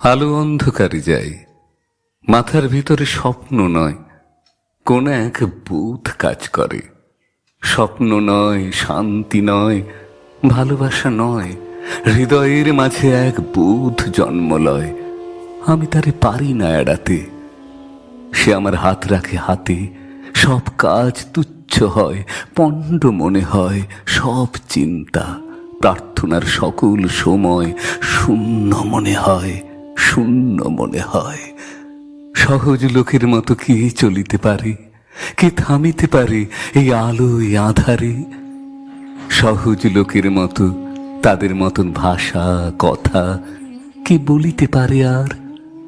আলো অন্ধকারে যায়। মাথার ভিতরে স্বপ্ন নয়, কোন এক বুথ কাজ করে। স্বপ্ন নয়, শান্তি নয়, ভালোবাসা নয়, হৃদয়ের মাঝে এক বুধ জন্ম লয়। আমি তারে পারি না এড়াতে। সে আমার হাত রাখে হাতে, সব কাজ তুচ্ছ হয়, পণ্ড মনে হয়, সব চিন্তা, প্রার্থনার সকল সময় শূন্য মনে হয়। শূন্য মনে হয়। সহজ লোকের মতো কি চলিতে পারে? কি থামিতে পারে এই আলো এই আধারে? সহজ লোকের মতো তাদের মতন ভাষা, কথা কি বলিতে পারে আর?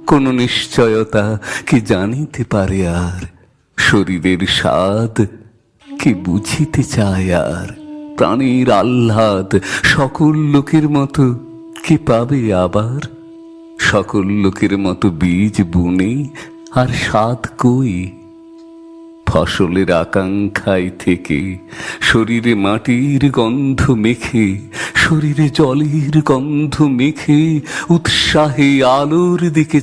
কোন নিশ্চয়তা কি জানিতে পারে আর? শরীরের স্বাদ কি বুঝিতে চায় আর? প্রাণীর আহ্লাদ সকল লোকের মতো কি পাবে আবার? সকল লোকের মতো বীজ বুনে, আর স্বাদ কই? ফসলের আকাঙ্ক্ষায় থেকে শরীরে মাটির গন্ধ মেখে, শরীরে জলের গন্ধ মেখে, উৎসাহে আলোর দিকে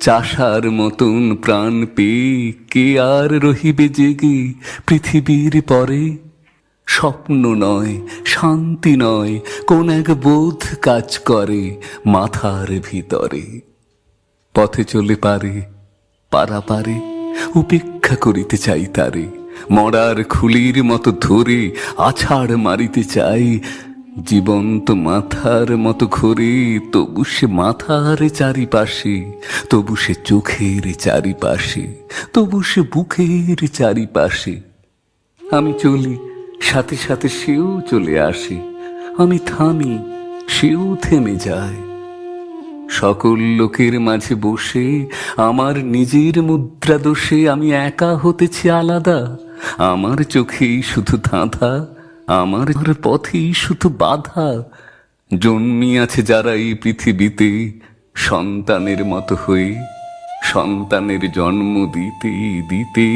চাষার মতন প্রাণ পেয়ে কে আর রহিবে জেগে পৃথিবীর পরে? স্বপ্ন নয়, শান্তি নয়, কোন এক বোধ কাজ করে মাথার ভিতরে। পথে চলে পারে পারা পারে উপেক্ষা করিতে চাই তারে। মরার খুলির মতো ধরে, আছাড় মারিতে চাই। জীবন্ত মাথার মতো ঘুরে, তবু সে মাথার চারিপাশে, তবু সে চোখের চারিপাশে, তবু সে বুকের চারিপাশে। আমি চলি সাথে সাথে সেও চলে আসে। আমি থামি, সেও থেমে যায়। সকল লোকের মাঝে বসে, আমার নিজের মুদ্রা দোষে আমি একা হতেছি আলাদা। আমার চোখেই শুধু ধাঁধা, আমার পথেই শুধু বাধা। জন্মিয়াছে যারা এই পৃথিবীতে সন্তানের মতো হয়ে, সন্তানের জন্ম দিতে দিতে,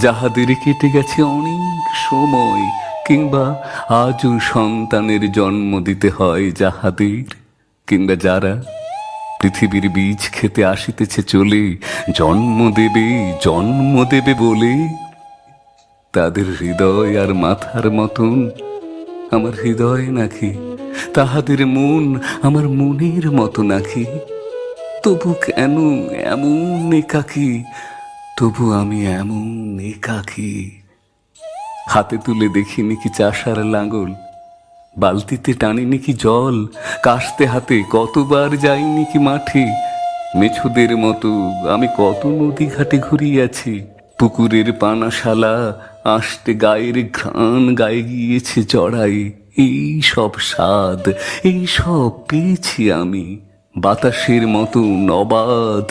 যাহাদের কেটে গেছে অনেক সময় কিংবা আজও সন্তানের জন্ম দিতে হয় যাহাদের, কিংবা যারা পৃথিবীর বীজ খেতে আসিতেছে চলে, জন্ম দেবে জন্ম দেবে বলে, তাদের হৃদয় আর মাথার মতন। আমার হৃদয় নাকি তাহাদের মন, আমার মনের মতো নাকি? তবু কেন এমন একাকি? তবু আমি এমন একাকি? হাতে তুলে দেখিনি কি চাষার লাঙ্গল বালতিতে টানিনি কি জল। কাশতে হাতে কতবার যাইনি কি মাঠে। মেছুদের মতো আমি কত নদী ঘাটে ঘুরিয়াছি। পুকুরের পানাশালা, আষ্টে গায়ের ঘ্রাণ গায়ে গিয়েছে চড়াই। এই সব স্বাদ, এই সব পেয়েছি আমি। বাতাসের মতো নবাধ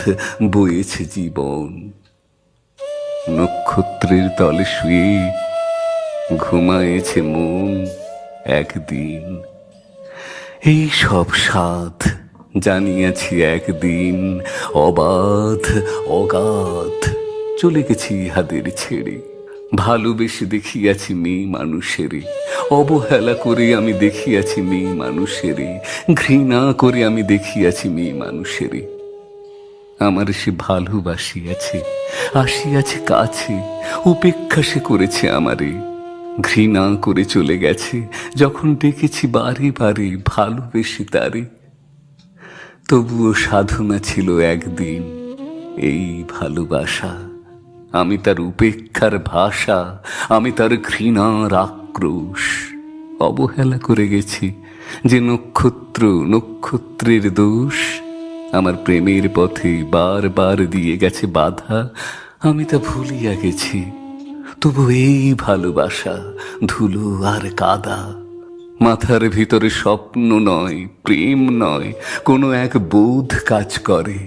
বয়েছে জীবন। নক্ষত্রের তলে শুয়ে ঘুমায়েছে মন একদিন। এই সব স্বাদ জানিয়াছি একদিন। অবাধ, অগাধ চলে গেছি ইহাদের ছেড়ে। ভালোবেসে দেখিয়াছি মেয়ে মানুষেরে। অবহেলা করে আমি দেখিয়াছি মেয়ে মানুষেরে। ঘৃণা করে আমি দেখিয়াছি মেয়ে মানুষেরে। আমার সে ভালোবাসিয়াছে, আসিয়াছে কাছে, উপেক্ষা সে করেছে আমারে। ঘৃণা করে চলে গেছে। যখন ডেকেছি বারে বারে ভালোবেসে তারে। তবুও সাধনা ছিল একদিন এই ভালোবাসা। আমি তার উপেক্ষার ভাষা, আমি তার ঘৃণার আক্রোশ অবহেলা করে গেছি যে নক্ষত্র নক্ষত্রের দোষ আমার প্রেমের পথে বারবার দিয়ে গেছে বাধা। আমি তা ভুলিয়া গেছি। তবু এই ভালোবাসা, ধুলো আর কাদা। মাথার ভিতরে স্বপ্ন নয়, প্রেম নয়, কোনো এক বোধ কাজ করে।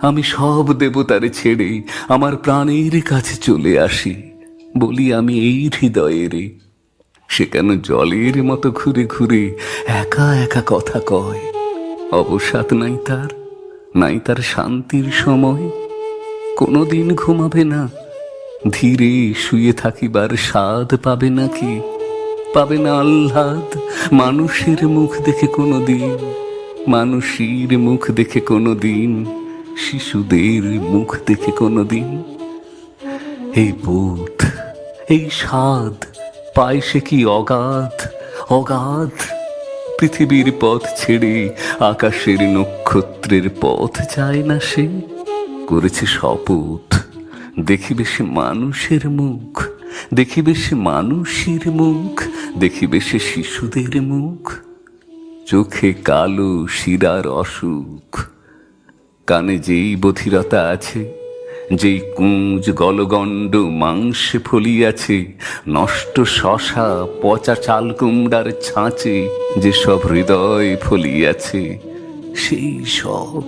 আমি সব দেবতারে ছেড়ে আমার প্রাণের কাছে চলে আসি। বলি আমি এই হৃদয়েরে সে কেন জলের মতো ঘুরে ঘুরে একা একা কথা কয়? অবসাদ নাই তার নাই তার শান্তির সময়। কোনোদিন ঘুমাবে না ধীরে শুয়ে থাকিবার স্বাদ পাবে নাকি? পাবে না আহ্লাদ? মানুষের মুখ দেখে কোনোদিন, মানুষের মুখ দেখে কোনো দিন শিশুদের মুখ দেখে কোনো দিন এই বোধ, এই স্বাদ, পায় সে কি অগাধ? অগাধ? পৃথিবীর পথ ছেড়ে আকাশের নক্ষত্রের পথ যায় না সে? করেছে শপথ দেখিবে সে মানুষের মুখ, দেখিবে সে মানুষের মুখ, দেখিবে সে শিশুদের মুখ। চোখে কালো শিরার অসুখ, কানে যেই বধিরতা আছে, যেই কুঁজ গলগণ্ড মাংসে ফলিয়াছে, নষ্ট শশা পচা চাল কুমড়ার ছাঁচে যে সব হৃদয় ফলিয়াছে, সেই সব